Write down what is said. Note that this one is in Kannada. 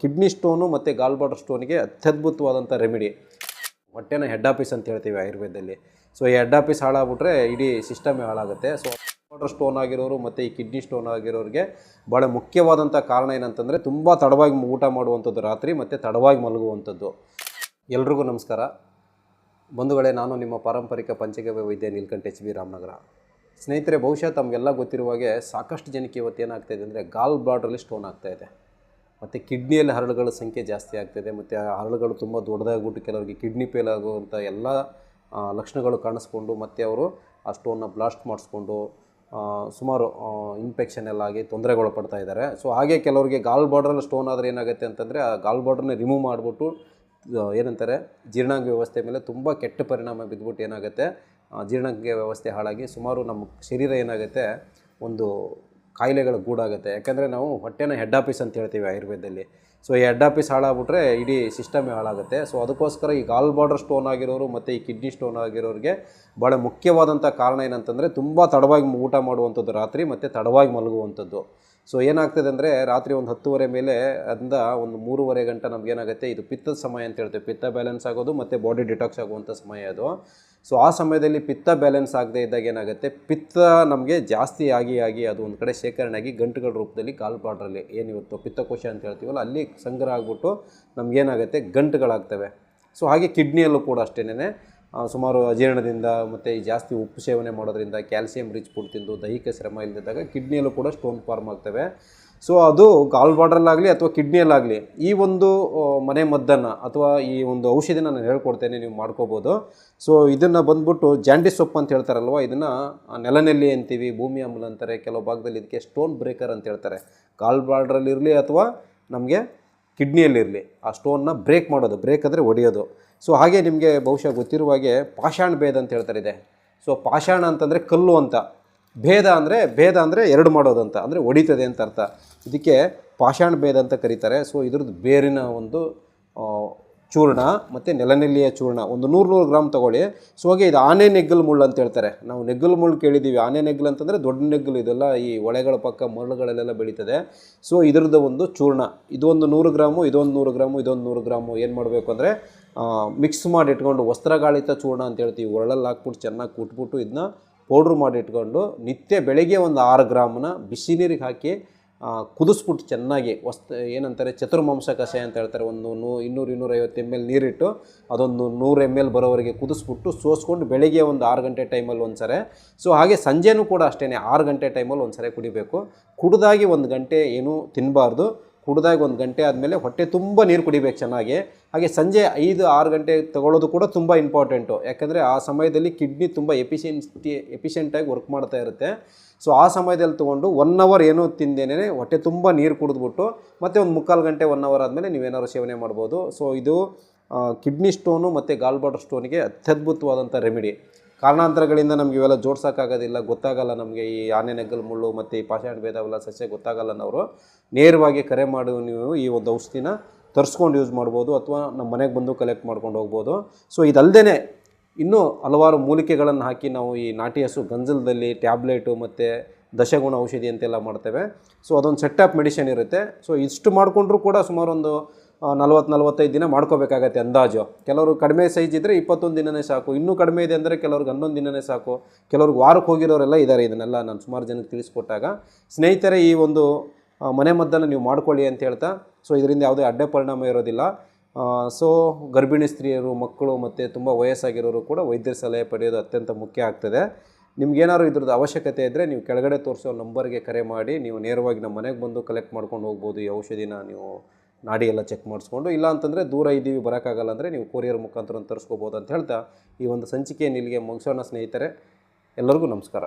ಕಿಡ್ನಿ ಸ್ಟೋನು ಮತ್ತು ಗಾಲ್ ಬಾಟರ್ ಸ್ಟೋನಿಗೆ ಅತ್ಯದ್ಭುತವಾದಂಥ ರೆಮಿಡಿ. ಹೊಟ್ಟೆನ ಹೆಡ್ ಆಫೀಸ್ ಅಂತ ಹೇಳ್ತೀವಿ ಆಯುರ್ವೇದದಲ್ಲಿ. ಸೊ ಈ ಹೆಡ್ ಆಫೀಸ್ ಹಾಳಾಗ್ಬಿಟ್ರೆ ಇಡೀ ಸಿಸ್ಟಮೇ ಹಾಳಾಗುತ್ತೆ. ಸೊ ವಾಟರ್ ಸ್ಟೋನ್ ಆಗಿರೋರು ಮತ್ತು ಈ ಕಿಡ್ನಿ ಸ್ಟೋನ್ ಆಗಿರೋರಿಗೆ ಭಾಳ ಮುಖ್ಯವಾದಂಥ ಕಾರಣ ಏನಂತಂದರೆ ತುಂಬ ತಡವಾಗಿ ಊಟ ಮಾಡುವಂಥದ್ದು ರಾತ್ರಿ ಮತ್ತು ತಡವಾಗಿ ಮಲಗುವಂಥದ್ದು. ಎಲ್ರಿಗೂ ನಮಸ್ಕಾರ. ಬಂಧುಗಳೇ ನಾನು ನಿಮ್ಮ ಪಾರಂಪರಿಕ ಪಂಚಗವ್ಯ ವೈದ್ಯ ನೀಲ್ಕಂಠ ಎಚ್ ಬಿ ರಾಮನಗರ. ಸ್ನೇಹಿತರೆ, ಬಹುಶಃ ತಮಗೆಲ್ಲ ಗೊತ್ತಿರುವ ಹಾಗೆ ಸಾಕಷ್ಟು ಜನಕ್ಕೆ ಇವತ್ತು ಏನಾಗ್ತಾಯಿದೆ ಅಂದರೆ ಗಾಲ್ ಬ್ಲಾಡ್ರಲ್ಲಿ ಸ್ಟೋನ್ ಆಗ್ತಾಯಿದೆ ಮತ್ತು ಕಿಡ್ನಿಯಲ್ಲಿ ಹರಳುಗಳ ಸಂಖ್ಯೆ ಜಾಸ್ತಿ ಆಗ್ತಿದೆ, ಮತ್ತು ಆ ಹರಳುಗಳು ತುಂಬ ದೊಡ್ಡದಾಗ್ಬಿಟ್ಟು ಕೆಲವರಿಗೆ ಕಿಡ್ನಿ ಫೇಲ್ ಆಗುವಂಥ ಎಲ್ಲ ಲಕ್ಷಣಗಳು ಕಾಣಿಸ್ಕೊಂಡು, ಮತ್ತು ಅವರು ಆ ಸ್ಟೋನ್ನ ಬ್ಲಾಸ್ಟ್ ಮಾಡಿಸ್ಕೊಂಡು ಸುಮಾರು ಇನ್ಫೆಕ್ಷನ್ ಎಲ್ಲ ಆಗಿ ತೊಂದರೆಗಳು ಪಡ್ತಾ ಇದ್ದಾರೆ. ಸೊ ಹಾಗೆ ಕೆಲವರಿಗೆ ಗಾಲ್ ಬಾರ್ಡ್ರಲ್ಲಿ ಸ್ಟೋನ್ ಆದರೆ ಏನಾಗುತ್ತೆ ಅಂತಂದರೆ, ಆ ಗಾಲ್ ಬಾರ್ಡ್ರನ್ನ ರಿಮೂವ್ ಮಾಡಿಬಿಟ್ಟು ಏನಂತಾರೆ, ಜೀರ್ಣಾಂಗ ವ್ಯವಸ್ಥೆ ಮೇಲೆ ತುಂಬ ಕೆಟ್ಟ ಪರಿಣಾಮ ಬಿದ್ದುಬಿಟ್ಟು ಏನಾಗುತ್ತೆ ಜೀರ್ಣಾಂಗ ವ್ಯವಸ್ಥೆ ಹಾಳಾಗಿ ಸುಮಾರು ನಮ್ಮ ಶರೀರ ಏನಾಗುತ್ತೆ, ಒಂದು ಕಾಯಿಲೆಗಳ ಗೂಡಾಗುತ್ತೆ. ಯಾಕಂದರೆ ನಾವು ಹೊಟ್ಟೆನ ಹೆಡ್ ಆಫೀಸ್ ಅಂತ ಹೇಳ್ತೀವಿ ಆಯುರ್ವೇದದಲ್ಲಿ. ಸೊ ಈ ಹೆಡ್ ಆಫೀಸ್ ಹಾಳಾಗ್ಬಿಟ್ರೆ ಇಡೀ ಸಿಸ್ಟಮೇ ಹಾಳಾಗುತ್ತೆ. ಸೊ ಅದಕ್ಕೋಸ್ಕರ ಈ ಗಾಲ್ ಬಾರ್ಡರ್ ಸ್ಟೋನ್ ಆಗಿರೋರು ಮತ್ತು ಈ ಕಿಡ್ನಿ ಸ್ಟೋನ್ ಆಗಿರೋರಿಗೆ ಭಾಳ ಮುಖ್ಯವಾದಂಥ ಕಾರಣ ಏನಂತಂದರೆ ತುಂಬ ತಡವಾಗಿ ಊಟ ಮಾಡುವಂಥದ್ದು ರಾತ್ರಿ ಮತ್ತು ತಡವಾಗಿ ಮಲಗುವಂಥದ್ದು. ಸೊ ಏನಾಗ್ತದೆ ಅಂದರೆ ರಾತ್ರಿ ಒಂದು ಹತ್ತುವರೆ ಮೇಲೆ ಅದರಿಂದ ಒಂದು ಮೂರುವರೆ ಗಂಟೆ ನಮಗೇನಾಗುತ್ತೆ, ಇದು ಪಿತ್ತದ ಸಮಯ ಅಂತ ಹೇಳ್ತೇವೆ. ಪಿತ್ತ ಬ್ಯಾಲೆನ್ಸ್ ಆಗೋದು ಮತ್ತು ಬಾಡಿ ಡಿಟಾಕ್ಸ್ ಆಗುವಂಥ ಸಮಯ ಅದು. ಸೊ ಆ ಸಮಯದಲ್ಲಿ ಪಿತ್ತ ಬ್ಯಾಲೆನ್ಸ್ ಆಗದೆ ಇದ್ದಾಗ ಏನಾಗುತ್ತೆ, ಪಿತ್ತ ನಮಗೆ ಜಾಸ್ತಿ ಆಗಿ ಆಗಿ ಅದು ಒಂದು ಕಡೆ ಶೇಖರಣೆ ಆಗಿ ಗಂಟುಗಳ ರೂಪದಲ್ಲಿ ಕಾಲ್ ಪಾಡ್ರಲ್ಲಿ ಏನಿವತ್ತು ಪಿತ್ತಕೋಶ ಅಂತ ಹೇಳ್ತೀವಲ್ಲ, ಅಲ್ಲಿ ಸಂಗ್ರಹ ಆಗ್ಬಿಟ್ಟು ನಮಗೇನಾಗುತ್ತೆ, ಗಂಟುಗಳಾಗ್ತವೆ. ಸೊ ಹಾಗೆ ಕಿಡ್ನಿಯಲ್ಲೂ ಕೂಡ ಅಷ್ಟೇನೆ ಸುಮಾರು ಅಜೀರ್ಣದಿಂದ ಮತ್ತು ಜಾಸ್ತಿ ಉಪ್ಪು ಸೇವನೆ ಮಾಡೋದ್ರಿಂದ ಕ್ಯಾಲ್ಸಿಯಂ ರಿಚ್ ಫುಡ್ ತಿಂದು ದೈಹಿಕ ಶ್ರಮ ಇಲ್ಲದಿದ್ದಾಗ ಕಿಡ್ನಿಯಲ್ಲೂ ಕೂಡ ಸ್ಟೋನ್ ಫಾರ್ಮ್ ಆಗ್ತವೆ. ಸೊ ಅದು ಗಾಲ್ ಬಾರ್ಡ್ರಲ್ಲಾಗಲಿ ಅಥವಾ ಕಿಡ್ನಿಯಲ್ಲಾಗಲಿ ಈ ಒಂದು ಮನೆ ಮದ್ದನ್ನು ಅಥವಾ ಈ ಒಂದು ಔಷಧಿನ ನಾನು ಹೇಳ್ಕೊಡ್ತೇನೆ, ನೀವು ಮಾಡ್ಕೋಬೋದು. ಸೊ ಇದನ್ನು ಬಂದ್ಬಿಟ್ಟು ಜಾಂಡಿಸ್ ಸೊಪ್ಪು ಅಂತ ಹೇಳ್ತಾರಲ್ವ, ಇದನ್ನು ನೆಲನೆಲ್ಲಿ ಅಂತೀವಿ ಭೂಮಿ ಅಮ್ಲ ಅಂತಾರೆ, ಕೆಲವು ಭಾಗದಲ್ಲಿ ಇದಕ್ಕೆ ಸ್ಟೋನ್ ಬ್ರೇಕರ್ ಅಂತ ಹೇಳ್ತಾರೆ. ಗಾಲ್ ಬಾರ್ಡ್ರಲ್ಲಿರಲಿ ಅಥವಾ ನಮಗೆ ಕಿಡ್ನಿಯಲ್ಲಿರಲಿ, ಆ ಸ್ಟೋನ್ನ ಬ್ರೇಕ್ ಮಾಡೋದು ಬ್ರೇಕ್ ಅಂದರೆ ಹೊಡೆಯೋದು ಸೊ ಹಾಗೆ ನಿಮಗೆ ಬಹುಶಃ ಗೊತ್ತಿರುವ ಹಾಗೆ ಪಾಷಾಣ ಭೇದ ಅಂತ ಹೇಳ್ತಾರೆ ಇದೆ. ಸೊ ಪಾಷಾಣ ಅಂತಂದರೆ ಕಲ್ಲು ಅಂತ. ಭೇದ ಅಂದರೆ ಭೇದ ಅಂದರೆ ಎರಡು ಮಾಡೋದು ಅಂತ, ಅಂದರೆ ಹೊಡಿತದೆ ಅಂತ ಅರ್ಥ. ಇದಕ್ಕೆ ಪಾಷಾಣ ಭೇದ ಅಂತ ಕರೀತಾರೆ. ಸೊ ಇದ್ರದ್ದು ಬೇರಿನ ಒಂದು ಚೂರ್ಣ ಮತ್ತು ನೆಲನೆಲ್ಲಿಯ ಚೂರ್ಣ, ಒಂದು ನೂರು ನೂರು ಗ್ರಾಮ್ ತೊಗೊಳ್ಳಿ. ಸೊ ಹಾಗೆ ಇದು ಆನೆ ನೆಗ್ಗಲ್ ಮುಳ್ಳು ಅಂತ ಹೇಳ್ತಾರೆ. ನಾವು ನೆಗ್ಗಲ್ ಮುಳ್ಳು ಕೇಳಿದ್ದೀವಿ ಆನೆ ನೆಗ್ಗಲ್ ಅಂತಂದರೆ ದೊಡ್ಡ ನೆಗ್ಗಲು, ಇದೆಲ್ಲ ಈ ಒಳೆಗಳ ಪಕ್ಕ ಮರಳುಗಳಲ್ಲೆಲ್ಲ ಬೆಳೀತದೆ. ಸೊ ಇದ್ರದ್ದು ಒಂದು ಚೂರ್ಣ. ಇದೊಂದು ನೂರು ಗ್ರಾಮು, ಇದೊಂದು ನೂರು ಗ್ರಾಮು, ಇದೊಂದು ನೂರು ಗ್ರಾಮು. ಏನು ಮಾಡಬೇಕು ಅಂದರೆ ಮಿಕ್ಸ್ ಮಾಡಿ ಇಟ್ಕೊಂಡು ವಸ್ತ್ರಗಾಳಿತ ಚೂರ್ಣ ಅಂತ ಹೇಳ್ತೀವಿ. ಒರಳಲ್ಲಿ ಹಾಕ್ಬಿಟ್ಟು ಚೆನ್ನಾಗಿ ಕುಟ್ಬಿಟ್ಟು ಇದನ್ನ ಪೌಡ್ರ್ ಮಾಡಿ ಇಟ್ಕೊಂಡು ನಿತ್ಯ ಬೆಳಗ್ಗೆ ಒಂದು ಆರು ಗ್ರಾಮನ್ನ ಬಿಸಿ ನೀರಿಗೆ ಹಾಕಿ ಕುದಿಸ್ಬಿಟ್ಟು ಚೆನ್ನಾಗಿ ವಸ್ತ, ಏನಂತಾರೆ ಚತುರ್ಮಾಂಸ ಕಷಾಯ ಅಂತ ಹೇಳ್ತಾರೆ. ಒಂದು ನೂ ಇನ್ನೂರು ಇನ್ನೂರೈವತ್ತು ಎಂ ಎಲ್ ನೀರಿಟ್ಟು ಅದೊಂದು ನೂರು ಎಂ ಎಲ್ ಬರೋವರೆಗೆ ಕುದಿಸ್ಬಿಟ್ಟು ಸೋಸ್ಕೊಂಡು ಬೆಳಗ್ಗೆ ಒಂದು ಆರು ಗಂಟೆ ಟೈಮಲ್ಲಿ ಒಂದು ಸರಿ ಸೊ, ಹಾಗೆ ಸಂಜೆನೂ ಕೂಡ ಅಷ್ಟೇ ಆರು ಗಂಟೆ ಟೈಮಲ್ಲಿ ಒಂದು ಸರಿ ಕುಡಿಬೇಕು. ಕುಡ್ದಾಗಿ ಒಂದು ಗಂಟೆ ಏನೂ ತಿನ್ನಬಾರ್ದು ಕುಡ್ದಾಗ ಒಂದು ಗಂಟೆ ಆದಮೇಲೆ ಹೊಟ್ಟೆ ತುಂಬ ನೀರು ಕುಡಿಬೇಕು ಚೆನ್ನಾಗಿ. ಹಾಗೆ ಸಂಜೆ ಐದು, ಆರು ಗಂಟೆ ತಗೊಳ್ಳೋದು ಕೂಡ ತುಂಬ ಇಂಪಾರ್ಟೆಂಟು ಯಾಕಂದರೆ ಆ ಸಮಯದಲ್ಲಿ ಕಿಡ್ನಿ ತುಂಬ ಎಫಿಷಿಯನ್ಸಿ ಎಫಿಷಿಯೆಂಟಾಗಿ ವರ್ಕ್ ಮಾಡ್ತಾ ಇರುತ್ತೆ. ಸೊ, ಆ ಸಮಯದಲ್ಲಿ ತೊಗೊಂಡು ಒನ್ ಅವರ್ ಏನೋ ತಿಂದೇನೆ ಹೊಟ್ಟೆ ತುಂಬ ನೀರು ಕುಡಿದ್ಬಿಟ್ಟು ಮತ್ತೆ ಒಂದು ಮುಕ್ಕಾಲು ಗಂಟೆ ಒನ್ ಅವರ್ ಆದಮೇಲೆ ನೀವೇನಾದ್ರು ಸೇವನೆ ಮಾಡ್ಬೋದು. ಸೊ, ಇದು ಕಿಡ್ನಿ ಸ್ಟೋನು ಮತ್ತು ಗಾಲ್ ಬಾಟರ್ ಸ್ಟೋನಿಗೆ ಅತ್ಯದ್ಭುತವಾದಂಥ ರೆಮಿಡಿ ಕಾರಣಾಂತರಗಳಿಂದ ನಮಗೆ ಇವೆಲ್ಲ ಜೋಡ್ಸೋಕ್ಕಾಗೋದಿಲ್ಲ, ಗೊತ್ತಾಗಲ್ಲ ನಮಗೆ ಈ ಆನೆ ನೆಗ್ಗಲ್ ಮುಳ್ಳು ಮತ್ತು ಈ ಪಾಷಾಣ ಭೇದ ಅವೆಲ್ಲ ಸಸ್ಯ ಗೊತ್ತಾಗಲ್ಲ ನಾವು ನೇರವಾಗಿ ಕರೆ ಮಾಡಿ ನೀವು ಈ ಒಂದು ಔಷಧಿನ ತರಿಸ್ಕೊಂಡು ಯೂಸ್ ಮಾಡ್ಬೋದು ಅಥವಾ ನಮ್ಮ ಮನೆಗೆ ಬಂದು ಕಲೆಕ್ಟ್ ಮಾಡ್ಕೊಂಡು ಹೋಗ್ಬೋದು. ಸೊ ಇದಲ್ಲದೇ ಇನ್ನೂ ಹಲವಾರು ಮೂಲಿಕೆಗಳನ್ನು ಹಾಕಿ ನಾವು ಈ ನಾಟಿ ಹಸು ಗಂಜಲದಲ್ಲಿ ಟ್ಯಾಬ್ಲೆಟು ಮತ್ತು ದಶಗುಣ ಔಷಧಿ ಅಂತೆಲ್ಲ ಮಾಡ್ತೇವೆ. ಸೊ ಅದೊಂದು ಸೆಟ್ ಆಫ್ ಮೆಡಿಷನ್ ಇರುತ್ತೆ. ಸೊ ಇಷ್ಟು ಮಾಡಿಕೊಂಡ್ರೂ ಕೂಡ ಸುಮಾರು ಒಂದು ನಲ್ವತ್ತು ನಲ್ವತ್ತೈದು ದಿನ ಮಾಡ್ಕೋಬೇಕಾಗತ್ತೆ ಅಂದಾಜು. ಕೆಲವರು ಕಡಿಮೆ ಸೈಜ್ ಇದ್ದರೆ ಇಪ್ಪತ್ತೊಂದು ದಿನನೇ ಸಾಕು. ಇನ್ನೂ ಕಡಿಮೆ ಇದೆ ಅಂದರೆ ಕೆಲವ್ರಿಗೆ ಹನ್ನೊಂದು ದಿನನೇ ಸಾಕು. ಕೆಲವ್ರಿಗೆ ವಾರಕ್ಕೆ ಹೋಗಿರೋರೆಲ್ಲ ಇದ್ದಾರೆ ಇದನ್ನೆಲ್ಲ ನಾನು ಸುಮಾರು ಜನಕ್ಕೆ ತಿಳಿಸ್ಕೊಟ್ಟಾಗ. ಸ್ನೇಹಿತರೇ, ಈ ಒಂದು ಮನೆಮದ್ದನ್ನು ಮನೆ ಮದ್ದನ್ನು ನೀವು ಮಾಡ್ಕೊಳ್ಳಿ ಅಂತ ಹೇಳ್ತಾ, ಸೊ ಇದರಿಂದ ಯಾವುದೇ ಅಡ್ಡ ಪರಿಣಾಮ ಇರೋದಿಲ್ಲ. ಸೊ ಗರ್ಭಿಣಿ ಸ್ತ್ರೀಯರು, ಮಕ್ಕಳು ಮತ್ತು ತುಂಬ ವಯಸ್ಸಾಗಿರೋರು ಕೂಡ ವೈದ್ಯರ ಸಲಹೆ ಪಡೆಯೋದು ಅತ್ಯಂತ ಮುಖ್ಯ ಆಗ್ತದೆ. ನಿಮ್ಗೇನಾದ್ರು ಇದ್ರದ್ದು ಅವಶ್ಯಕತೆ ಇದ್ದರೆ ನೀವು ಕೆಳಗಡೆ ತೋರಿಸೋ ನಂಬರ್ಗೆ ಕರೆ ಮಾಡಿ, ನೀವು ನೇರವಾಗಿ ನಮ್ಮ ಮನೆಗೆ ಬಂದು ಕಲೆಕ್ಟ್ ಮಾಡ್ಕೊಂಡು ಹೋಗ್ಬೋದು ಈ ಔಷಧಿನ ನೀವು ನಾಡಿ ಎಲ್ಲ ಚೆಕ್ ಮಾಡಿಸ್ಕೊಂಡು, ಇಲ್ಲ ಅಂತಂದರೆ ದೂರ ಇದ್ದೀವಿ, ಬರೋಕ್ಕಾಗಲ್ಲ ಅಂದರೆ ನೀವು ಕೊರಿಯರ್ ಮುಖಾಂತರ ತರಿಸ್ಕೋಬೋದು ಅಂತ ಹೇಳ್ತಾ ಈ ಒಂದು ಸಂಚಿಕೆಯನ್ನು ಇಲ್ಲಿಗೆ ಮುಗಿಸೋಣ ಸ್ನೇಹಿತರೆ. ಎಲ್ಲರಿಗೂ ನಮಸ್ಕಾರ.